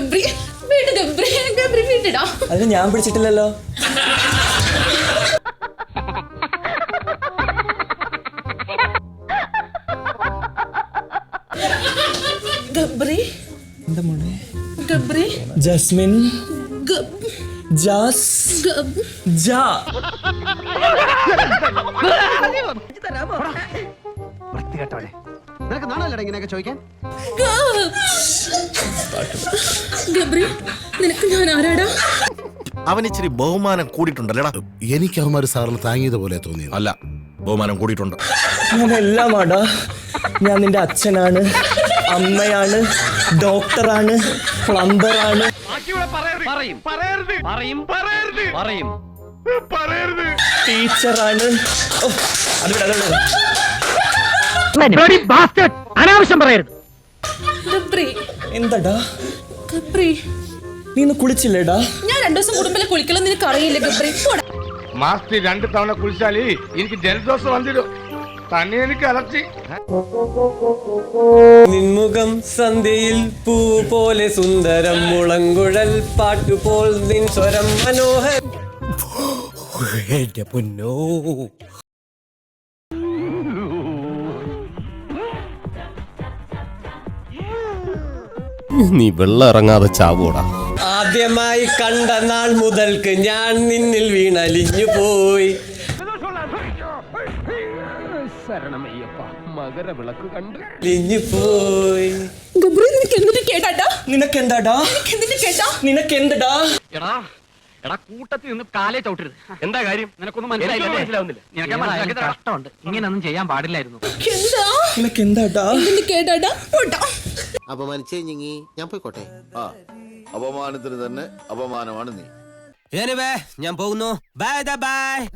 ഗബ്രി വീട് ഗബ്രി ഗബ്രി വീട്ടിടാ അതിന് ഞാൻ പിടിച്ചിട്ടില്ലല്ലോ. ഗബ്രി എന്താ മോളെ? ഗബ്രി ജസ്മിൻ ജാസ് ജാ. നിനക്ക് നാണല്ലടാ ഇങ്ങനെയൊക്കെ ചോദിക്കാൻ? ഗബ്. ഗബ്രി നിനക്ക് ഞാൻ ആരാടാ? അവൻ ഇച്ചിരി ബഹുമാനം കൂടിയിട്ടുണ്ടല്ലേടാ? എനിക്ക് അവന്മാര് സാറിന് താങ്ങിയത് പോലെ തോന്നി അല്ല ബഹുമാനം കൂടിയിട്ടുണ്ട്. ഞാൻ ആടാ ഞാൻ നിന്റെ അച്ഛനാണ് അമ്മയാണ് ഡോക്ടറാണ് പ്ലംബറാണ്. ടീച്ചറാണ്. ഓ, അത് വിട്, അത് വിട്. അനാവശ്യം പറയരുത്. ഗബ്രി എന്തടാ? ഗബ്രി നീ ഇന്ന് കുളിച്ചില്ലേടാ? ഞാൻ രണ്ടു ദിവസം കുടുംബത്തിൽ കുളിക്കണം നിനക്ക് അറിയില്ല ഗബ്രി പോടാ. മാസത്തിൽ രണ്ട് തവണ കുളിച്ചാലേ എനിക്ക് ജലദോഷം വന്നിടും. തന്നെ എനിക്ക് അലർച്ചി നിൻമുഖം സന്ധ്യയിൽ പൂ പോലെ സുന്ദരം മുളങ്കുഴൽ പാട്ടുപോൽ നിൻ സ്വരം മനോഹരം. എന്റെ പൊന്നോ. നീ വെള്ളം ഇറങ്ങാതെ ചാവൂടാ ആദ്യമായി കണ്ട നാൾ മുതൽക്ക് ഞാൻ നിന്നിൽ വീണലിഞ്ഞു പോയി. ലിഞ്ഞു പോയി. നിനക്കെന്താടാ? നിനക്കെന്തടാ? എടാ എടാ കൂട്ടത്തിൽ നിന്ന് കാലേ ചവിട്ടരുത്. എന്താ കാര്യം? നിനക്കൊന്നും മനസ്സിലാവുന്നില്ല. നിനക്ക് കഷ്ടമുണ്ട്. ഇങ്ങനെയൊന്നും ചെയ്യാൻ പാടില്ലായിരുന്നു. എന്താ? നിനക്കെന്താടാ? അപമാനിച്ചേ ഞങ്ങി. ഞാൻ പോയിക്കോട്ടെ. ആ. അപമാനത്തിന് തന്നെ അപമാനമാണ് നീ. ഞാൻ പോകുന്നു. Bye bye